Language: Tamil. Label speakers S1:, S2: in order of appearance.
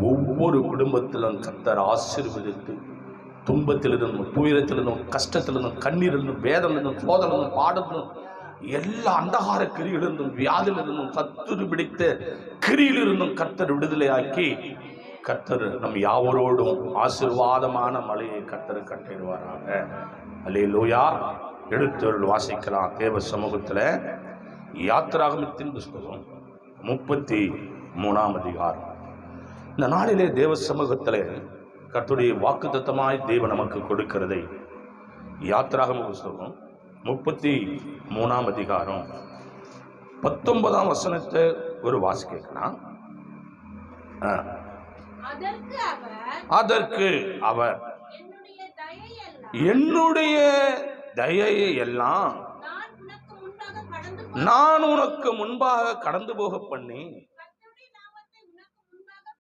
S1: ஒவ்வொரு குடும்பத்திலும் கத்தர் ஆசீர்வதித்து துன்பத்திலிருந்தும் துயரத்திலிருந்தும் கஷ்டத்திலிருந்தும் கண்ணீரிலிருந்தும் வேதனிலிருந்தும் சோதனிலிருந்தும் பாடத்திலும் எல்லா அந்தகார கிரியிலிருந்தும் வியாதியிலிருந்தும் சத்துரு பிடித்த கிரியிலிருந்தும் கத்தர் விடுதலையாக்கி கத்தர் நம் யாவரோடும் ஆசீர்வாதமான மலையை கத்தர் கட்டிடுவாராங்க அலே லோயா எடுத்தவர்கள் வாசிக்கலாம். தேவ சமூகத்தில். யாத்திராகமத்தின் புஸ்தகம் முப்பத்தி மூணாம் அதிகாரம். இந்த நாளிலே தேவ சமூகத்தில் கர்த்தருடைய வாக்குத்தத்தமாய் தேவன் நமக்கு கொடுக்கிறதை யாத்திராகம புஸ்தகம் முப்பத்தி மூணாம் அதிகாரம். பத்தொன்பதாம் வசனத்தை ஒரு வாசி கேட்கலாம்.
S2: அதற்கு அவர் என்னுடைய
S1: தயையை எல்லாம் நான் உனக்கு முன்பாக கடந்து போக பண்ணி